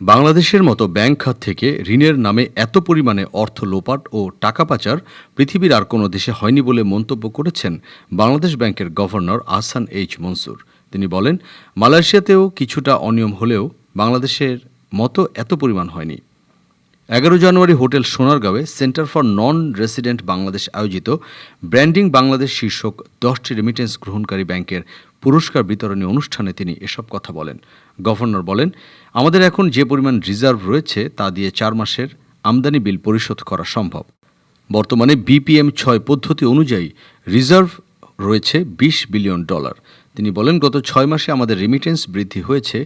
বাংলাদেশের মতো ব্যাংক খাত থেকে ঋণের নামে এত পরিমাণে অর্থ লোপাট ও টাকা পাচার পৃথিবীর আর কোনো দেশে হয়নি বলে মন্তব্য করেছেন বাংলাদেশ ব্যাংকের গভর্নর আহসান এইচ মনসুর। তিনি বলেন, মালয়েশিয়াতেও কিছুটা অনিয়ম হলেও বাংলাদেশের মতো এত পরিমাণ হয়নি। এগারো জানুয়ারি hotel সোনারগাঁওয়ে centre for non resident Bangladesh আয়োজিত ব্র্যান্ডিং বাংলাদেশ শীর্ষক দশটি রেমিটেন্স গ্রহণকারী ব্যাংকের পুরস্কার বিতরণী অনুষ্ঠানে তিনি এসব কথা বলেন। গভর্নর বলেন, আমাদের এখন যে পরিমাণ রিজার্ভ রয়েছে তা দিয়ে চার মাসের আমদানি বিল পরিশোধ করা সম্ভব। বর্তমানে বিপিএম ছয় পদ্ধতি অনুযায়ী রিজার্ভ রয়েছে বিশ বিলিয়ন ডলার। তিনি বলেন, গত ছয় মাসে আমাদের রেমিটেন্স বৃদ্ধি হয়েছে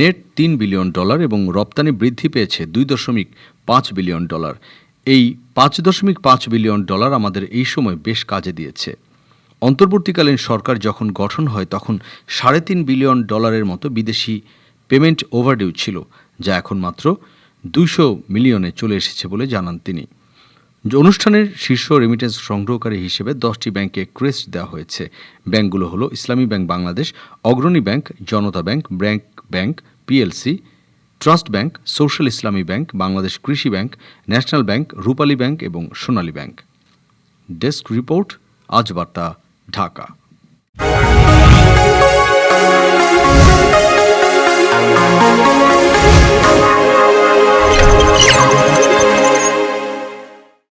নেট তিন বিলিয়ন ডলার এবং রপ্তানি বৃদ্ধি পেয়েছে দুই দশমিক পাঁচ বিলিয়ন ডলার এই পাঁচ দশমিক পাঁচ বিলিয়ন ডলার আমাদের এই সময় বেশ কাজে দিয়েছে। অন্তর্বর্তীকালীন সরকার যখন গঠন হয়, তখন সাড়ে তিন বিলিয়ন ডলারের মতো বিদেশি পেমেন্ট ওভারডিউ ছিল, যা এখন মাত্র দুইশো মিলিয়নে চলে এসেছে বলে জানান তিনি। অনুষ্ঠানের শীর্ষ রেমিটেন্স সংগ্রহকারী হিসেবে দশটি ব্যাংকে ক্রেস্ট দেওয়া হয়েছে। ব্যাংকগুলো হলো Islami bank Bangladesh, Agrani bank, Janata bank BRAC bank, PLC, trust bank, social Islami bank, Bangladesh Krishi bank, national bank, Rupali bank এবং সোনালী ব্যাংক। ডেস্ক রিপোর্ট আজ বার্তা ঢাকা।